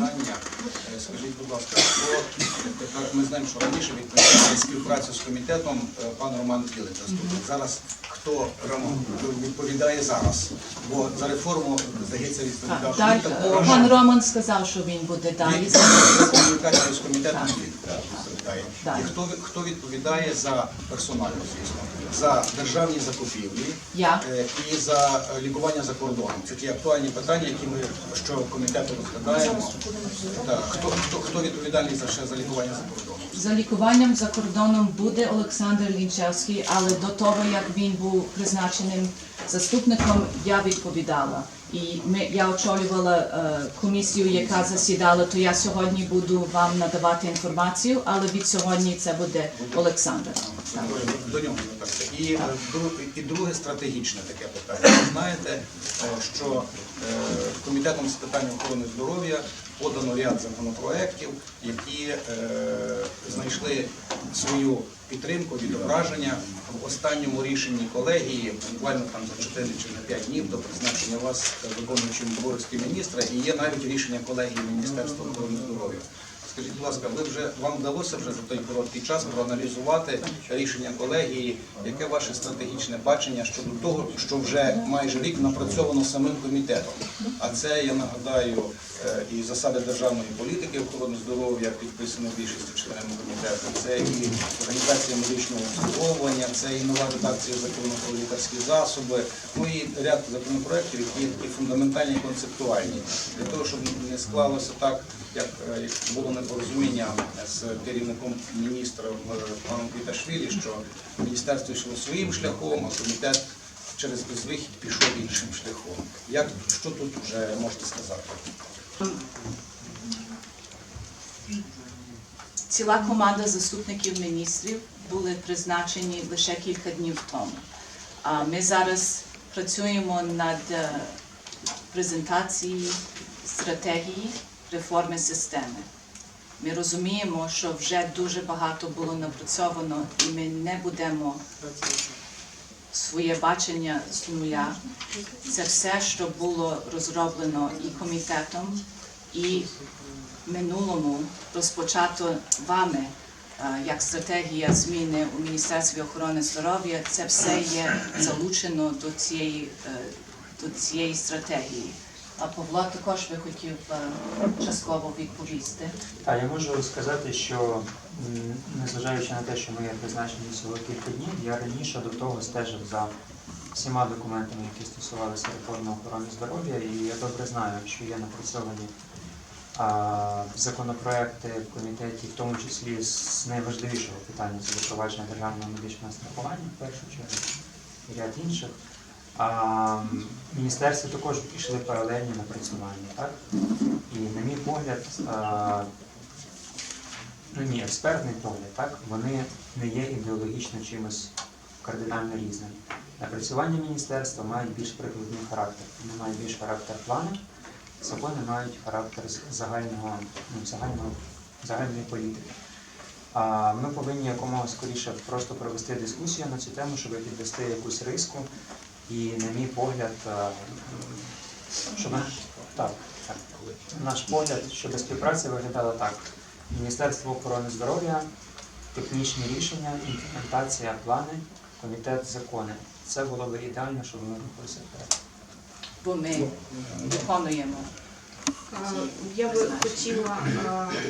питання. Е, Скажіть, будь ласка, хто тепер ми знаємо, що раніше відповідає співпрацю з комітетом е, пан Роман Білик, заступник. Зараз хто Роман відповідає зараз? Бо за реформу, здається, відповідав Так, комітет. е, пан Роман сказав, що він буде далі. Комунікацію з комітетом Так. відповідає. Так. І хто, хто відповідає за персонально, звісно, за державні закупівлі Я. е, і за лікування за кордоном. Це ті актуальні питання, які ми що комітету розглядаємо. Так, хто, хто, хто відповідальний за ще за лікування за кордоном? За лікуванням за кордоном буде Олександр Лінчевський, але до того, як він був призначеним заступником, я відповідала. І ми, я очолювала е, комісію, яка засідала, то я сьогодні буду вам надавати інформацію, але від сьогодні це буде Олександр. Так. До нього. І, е, і друге стратегічне таке питання. Ви знаєте, е, що е, комітетом з питань охорони здоров'я подано ряд законопроєктів, які знайшли свою підтримку, відображення в останньому рішенні колегії, буквально там за 4 чи на 5 днів до призначення вас виконуючим обов'язки міністра, і є навіть рішення колегії Міністерства охорони здоров'я. Скажіть, будь ласка, ви вже вам вдалося вже за той короткий час проаналізувати рішення колегії, яке ваше стратегічне бачення щодо того, що вже майже рік напрацьовано самим комітетом? А це я нагадаю е, і засади державної політики охорони здоров'я, підписано більшістю членів комітету. Це і організація медичного обслуговування, це і нова редакція закону про лікарські засоби. Ну і ряд законопроєктів, які такі фундаментальні концептуальні для того, щоб не склалося так як е, було непорозуміння з керівником міністра е, паном Квіташвілі, що міністерство йшло своїм шляхом, а комітет через безвихідь пішов іншим шляхом. Як що тут вже можете сказати? Ціла команда заступників міністрів були призначені лише кілька днів тому. Ми зараз працюємо над е, презентацією стратегії реформи системи. Ми розуміємо, що вже дуже багато було напрацьовано, і ми не будемо своє бачення з нуля. Це все, що було розроблено і комітетом, і минулому розпочато вами е, як стратегія зміни у Міністерстві охорони здоров'я, це все є залучено до цієї, е, до цієї стратегії. А Павло також би хотів е, частково відповісти. Так, я можу сказати, що незважаючи на те, що ми призначені всього кілька днів, я раніше до того стежив за всіма документами, які стосувалися реформи охорони здоров'я, і я добре знаю, що є напрацьовані законопроекти в комітеті, в тому числі з найважливішого питання це запровадження державного медичного страхування в першу чергу і ряд інших. А, міністерстві також пішли паралельні напрацювання, так? І на мій погляд, а, ну мій експертний погляд, так, вони не є ідеологічно чимось кардинально різним. Напрацювання міністерства мають більш прикладний характер. Вони мають більш характер плану, закони мають характер загального, ну, загального, загальної політики. А ми повинні якомога скоріше просто провести дискусію на цю тему, щоб підвести якусь риску. І, на мій погляд, е, м, щоб так, так. Наш погляд щодо співпраці виглядала так: Міністерство охорони здоров'я, технічні рішення, імплементація, плани, комітет, закони. Це було б ідеально, щоб ми рухалися вперед. Бо ми виконуємо. Я би хотіла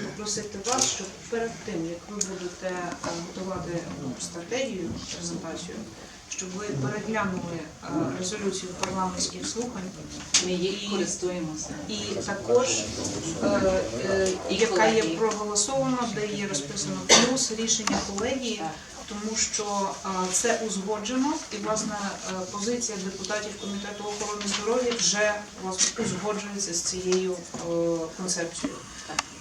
попросити вас, щоб перед тим, як ви будете готувати ну, стратегію, презентацію, щоб ви переглянули резолюцію парламентських слухань Ми І- користуємося. і також, е, е, яка є проголосована, де є розписано плюс рішення колегії, тому що це узгоджено, і власне е, позиція депутатів комітету охорони здоров'я вже узгоджується з цією е, концепцією.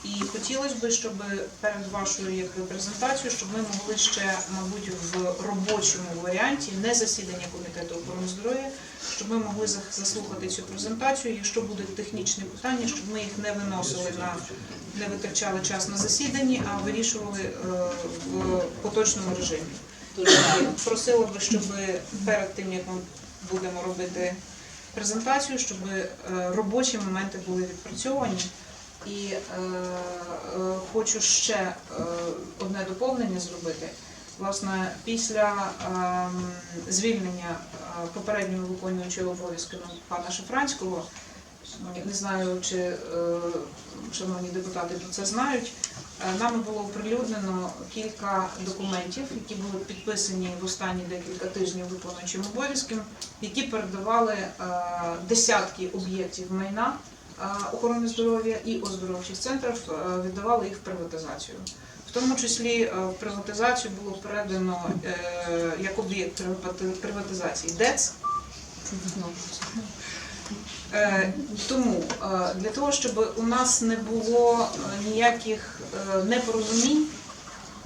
І хотілося б, щоб перед вашою якби, презентацією, щоб ми могли ще, мабуть, в робочому варіанті, не засідання комітету охорони здоров'я, щоб ми могли заслухати цю презентацію. Якщо будуть технічні питання, щоб ми їх не виносили на не витрачали час на засіданні, а вирішували е, в поточному режимі. Гарно. Просила би, щоб перед тим, як ми будемо робити презентацію, щоб е, робочі моменти були відпрацьовані. І е, е, хочу ще е, одне доповнення зробити. Власне, після ем, звільнення е, попереднього виконуючого обов'язки ну, пана Шафранського, не знаю, чи е, шановні депутати про це знають. е, Нами було оприлюднено кілька документів, які були підписані в останні декілька тижнів виконуючим обов'язком, які передавали е, десятки об'єктів майна охорони здоров'я і оздоровчих центрів, е, віддавали їх в приватизацію. В тому числі е, в приватизацію було передано е, як об'єкт привати- приватизації ДЕЦ. Е, Тому е, для того, щоб у нас не було е, ніяких е, непорозумінь,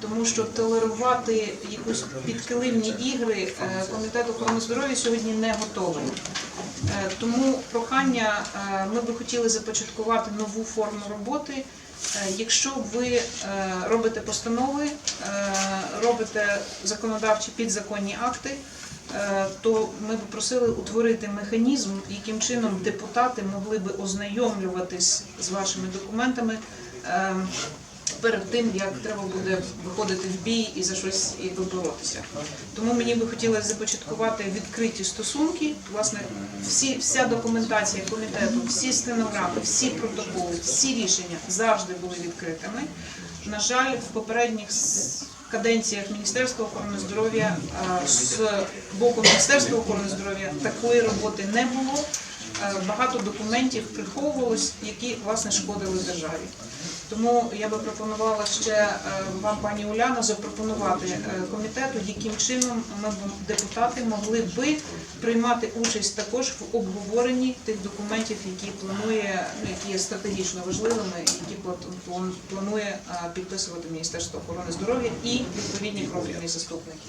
тому що толерувати якісь підкилимні ігри е, комітет охорони здоров'я сьогодні не готовий. Е, Тому прохання, е, ми би хотіли започаткувати нову форму роботи. Якщо ви робите постанови, робите законодавчі підзаконні акти, то ми б просили утворити механізм, яким чином депутати могли би ознайомлюватись з вашими документами перед тим, як треба буде виходити в бій і за щось і боротися. Тому мені би хотілося започаткувати відкриті стосунки. Власне, всі, вся документація комітету, всі стенограми, всі протоколи, всі рішення завжди були відкритими. На жаль, в попередніх каденціях Міністерства охорони здоров'я е, з боку Міністерства охорони здоров'я такої роботи не було. Е, Багато документів приховувалось, які власне шкодили державі. Тому я би пропонувала ще е, вам, пані Уляна, запропонувати е, комітету, яким чином ми депутати могли би приймати участь також в обговоренні тих документів, які планує, ну, які є стратегічно важливими, які планує е, підписувати Міністерство охорони здоров'я і відповідні профільні заступники.